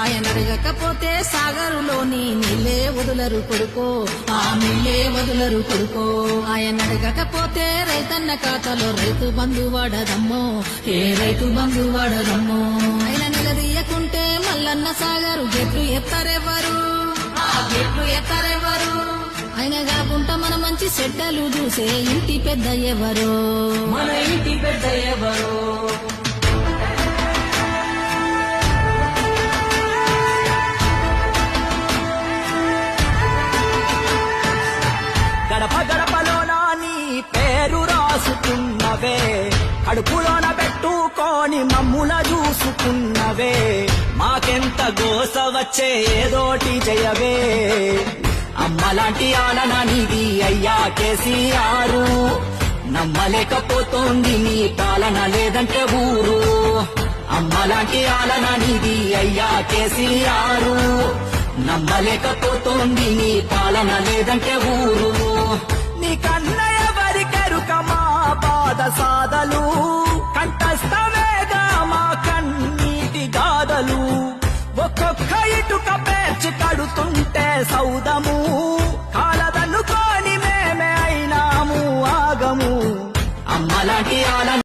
ఆయన అడగకపోతే సాగరులోని నీళ్ళే వదులరు కొడుకో. ఆ నీళ్ళే వదులరు కొడుకో. ఆయన అడగకపోతే రైతన్న ఖాతాలో రైతు బంధు వాడదమ్మో. ఏ రైతు బంధు వాడదమ్మో. ఆయన నిలదీయకుంటే మల్లన్న సాగరు గెట్లు ఎత్తారెవ్వరు? ఆ గెట్లు ఎత్తారెవరు ఆయన కాకుండా మన మంచి చెడ్డలు చూసే ఇంటి పెద్ద ఎవరు? మన ఇంటి పెద్ద ఎవరు? చూసుకున్నవే కడుపులోన పెట్టుకొని మమ్ముల చూసుకున్నవే. మాకెంత గోస వచ్చే ఏదోటి జయవే. అమ్మలాంటి ఆలన నీది అయ్యా కేసీఆరు. నమ్మలేకపోతోంది నీ పాలన లేదంటే ఊరు. అమ్మలాంటి ఆలన నీది అయ్యా కేసీఆరు. నమ్మలేకపోతోంది నీ పాలన లేదంటే ఊరు. కథలు. ఒక్కొక్క ఇటుక పేర్చి కడుతుంటే సౌదము. కాలదనుకోని మేమే అయినాము ఆగము. అమ్మలాంటి